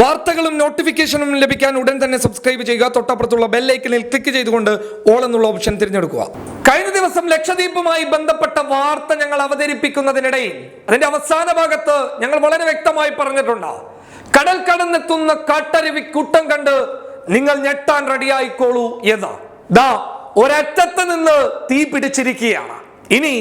വാർത്തകളും നോട്ടിഫിക്കേഷനും ലഭിക്കാൻ ഉടൻ തന്നെ സബ്സ്ക്രൈബ് ചെയ്യുക. തൊട്ടപ്പുറത്തുള്ള ബെല്ലൈക്കനിൽ ക്ലിക്ക് ചെയ്തുകൊണ്ട് ഓൾ എന്നുള്ള ഓപ്ഷൻ തിരഞ്ഞെടുക്കുക. കഴിഞ്ഞ ദിവസം ലക്ഷദ്വീപുമായി ബന്ധപ്പെട്ട വാർത്ത ഞങ്ങൾ അവതരിപ്പിക്കുന്നതിനിടയിൽ അതിന്റെ അവസാന ഭാഗത്ത് ഞങ്ങൾ വളരെ വ്യക്തമായി പറഞ്ഞിട്ടുണ്ട്. കടൽ കടന്നെത്തുന്ന കാട്ടരുവി കൂട്ടം കണ്ട് നിങ്ങൾ ഞെട്ടാൻ റെഡിയായിക്കോളൂ എന്ന്. ദാ ഒരറ്റത്ത് നിന്ന് തീ പിടിച്ചിരിക്കുകയാണ്. ഇനി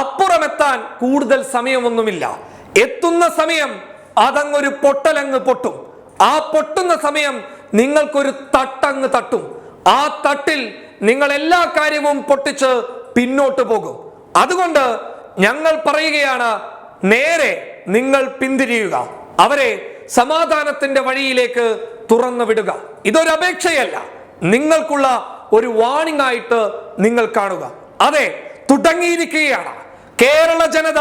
അപ്പുറമെത്താൻ കൂടുതൽ സമയമൊന്നുമില്ല. എത്തുന്ന സമയം അതങ്ങൊരു പൊട്ടലങ്ങ് പൊട്ടും. ആ പൊട്ടുന്ന സമയം നിങ്ങൾക്കൊരു തട്ടങ്ങ് തട്ടും. ആ തട്ടിൽ നിങ്ങൾ എല്ലാ കാര്യവും പൊട്ടിച്ച് പിന്നോട്ട് പോകും. അതുകൊണ്ട് ഞങ്ങൾ പറയുകയാണ് നേരെ നിങ്ങൾ പിന്തിരിയുക. അവരെ സമാധാനത്തിന്റെ വഴിയിലേക്ക് തുറന്നു വിടുക. ഇതൊരു അപേക്ഷയല്ല. നിങ്ങൾക്കുള്ള ഒരു വാണിംഗ് ആയിട്ട് നിങ്ങൾ കാണുക. അതെ തുടങ്ങിയിരിക്കുകയാണ്. കേരള ജനത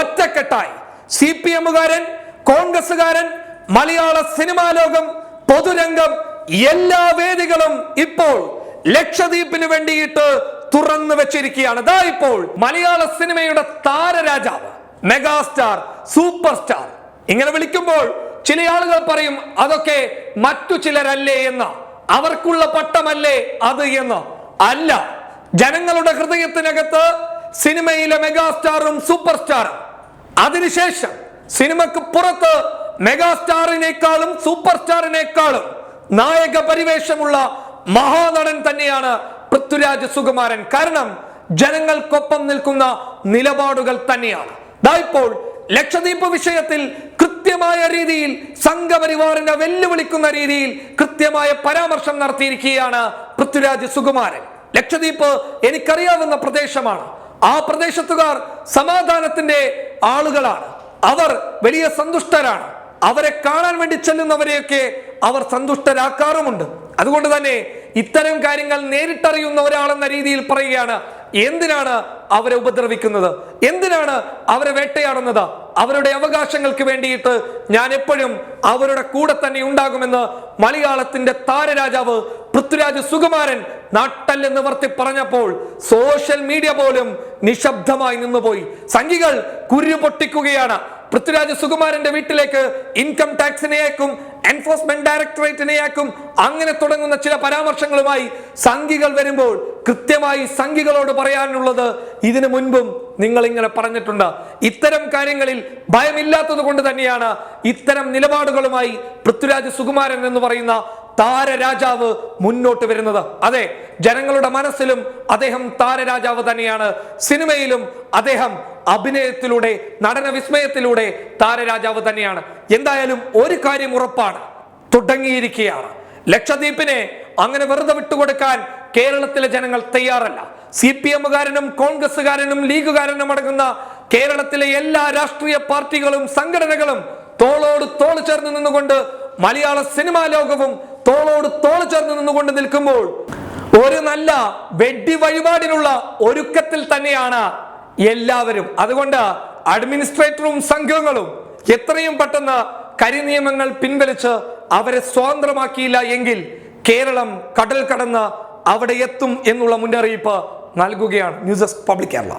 ഒറ്റക്കെട്ടായി. സി പി എമ്മുകാരൻ കോൺഗ്രസുകാരൻ മലയാള സിനിമാ ലോകം പൊതുരംഗം എല്ലാ വേദികളും ഇപ്പോൾ ലക്ഷദ്വീപിന് വേണ്ടിയിട്ട് തുറന്നു വെച്ചിരിക്കുകയാണ്. ദാ ഇപ്പോൾ മലയാള സിനിമയുടെ താരരാജാവ് മെഗാസ്റ്റാർ സൂപ്പർ സ്റ്റാർ ഇങ്ങനെ വിളിക്കുമ്പോൾ ചില ആളുകൾ പറയും അതൊക്കെ മറ്റു ചിലരല്ലേ എന്ന്. അവർക്കുള്ള പട്ടമല്ലേ അത് എന്ന്. അല്ല ജനങ്ങളുടെ ഹൃദയത്തിനകത്ത് സിനിമയിലെ മെഗാസ്റ്റാറും സൂപ്പർ സ്റ്റാറും അതിനുശേഷം സിനിമക്ക് പുറത്ത് മെഗാസ്റ്റാറിനേക്കാളും സൂപ്പർ സ്റ്റാറിനേക്കാളും നായക പരിവേഷമുള്ള മഹാനടൻ തന്നെയാണ് പൃഥ്വിരാജ് സുകുമാരൻ. കാരണം ജനങ്ങൾക്കൊപ്പം നിൽക്കുന്ന നിലപാടുകൾ തന്നെയാണ്. ഇപ്പോൾ ലക്ഷദ്വീപ് വിഷയത്തിൽ കൃത്യമായ രീതിയിൽ സംഘപരിവാറിനെ വെല്ലുവിളിക്കുന്ന രീതിയിൽ കൃത്യമായ പരാമർശം നടത്തിയിരിക്കുകയാണ് പൃഥ്വിരാജ് സുകുമാരൻ. ലക്ഷദ്വീപ് എനിക്കറിയാവുന്ന പ്രദേശമാണ്. ആ പ്രദേശത്തുകാർ സമാധാനത്തിന്റെ ആളുകളാണ്. അവർ വലിയ സന്തുഷ്ടരാണ്. അവരെ കാണാൻ വേണ്ടി ചെല്ലുന്നവരെയൊക്കെ അവർ സന്തുഷ്ടരാക്കാറുമുണ്ട്. അതുകൊണ്ട് തന്നെ ഇത്തരം കാര്യങ്ങൾ നേരിട്ടറിയുന്ന ഒരാളെന്ന രീതിയിൽ പറയുകയാണ് എന്തിനാണ് അവരെ ഉപദ്രവിക്കുന്നത്? എന്തിനാണ് അവരെ വേട്ടയാടുന്നത്? അവരുടെ അവകാശങ്ങൾക്ക് വേണ്ടിയിട്ട് ഞാൻ എപ്പോഴും അവരുടെ കൂടെ തന്നെ ഉണ്ടാകുമെന്ന് മലയാളത്തിന്റെ താരരാജാവ് പൃഥ്വിരാജ് സുകുമാരൻ നാട്ടൽ നിവർത്തി പറഞ്ഞപ്പോൾ സോഷ്യൽ മീഡിയ പോലും നിശബ്ദമായി നിന്നുപോയി. സംഘികൾ കുരു പൊട്ടിക്കുകയാണ്. പൃഥ്വിരാജ് സുകുമാരന്റെ വീട്ടിലേക്ക് ഇൻകം ടാക്സിനെയാക്കും എൻഫോഴ്സ്മെന്റ് ഡയറക്ടറേറ്റിനെയാക്കും അങ്ങനെ തുടങ്ങുന്ന ചില പരാമർശങ്ങളുമായി സംഘികൾ വരുമ്പോൾ കൃത്യമായി സംഘികളോട് പറയാനുള്ളത് ഇതിനു മുൻപും നിങ്ങൾ ഇങ്ങനെ പറഞ്ഞിട്ടുണ്ട്. ഇത്തരം കാര്യങ്ങളിൽ ഭയമില്ലാത്തത് കൊണ്ട് തന്നെയാണ് ഇത്തരം നിലപാടുകളുമായി പൃഥ്വിരാജ് സുകുമാരൻ എന്ന് പറയുന്ന താരരാജാവ് മുന്നോട്ട് വരുന്നത്. അതെ ജനങ്ങളുടെ മനസ്സിലും അദ്ദേഹം താരരാജാവ് തന്നെയാണ്. സിനിമയിലും അദ്ദേഹം അഭിനയത്തിലൂടെ നടന വിസ്മയത്തിലൂടെ താരരാജാവ് തന്നെയാണ്. എന്തായാലും ഒരു കാര്യം ഉറപ്പാണ്. തുടങ്ങിയിരിക്കുകയാണ്. ലക്ഷദ്വീപിനെ അങ്ങനെ വെറുതെ വിട്ടുകൊടുക്കാൻ കേരളത്തിലെ ജനങ്ങൾ തയ്യാറല്ല. സി പി എമ്മുകാരനും കോൺഗ്രസുകാരനും ലീഗുകാരനും അടങ്ങുന്ന കേരളത്തിലെ എല്ലാ രാഷ്ട്രീയ പാർട്ടികളും സംഘടനകളും തോളോട് തോൾ ചേർന്ന് നിന്നുകൊണ്ട് മലയാള സിനിമാ ലോകവും തോളോട് തോൾ ചേർന്ന് നിന്നുകൊണ്ട് നിൽക്കുമ്പോൾ ഒരു നല്ല വെഡ്ഡി വഴിപാടിനുള്ള ഒരുക്കത്തിൽ തന്നെയാണ് എല്ലാവരും. അതുകൊണ്ട് അഡ്മിനിസ്ട്രേറ്ററും സംഘങ്ങളും എത്രയും പെട്ടെന്ന് കരിനിയമങ്ങൾ പിൻവലിച്ച് അവരെ സ്വതന്ത്രമാക്കിയില്ല എങ്കിൽ കേരളം കടൽ കടന്ന് അവിടെ എത്തും എന്നുള്ള മുന്നറിയിപ്പ് നൽകുകയാണ്. News desk public Kerala.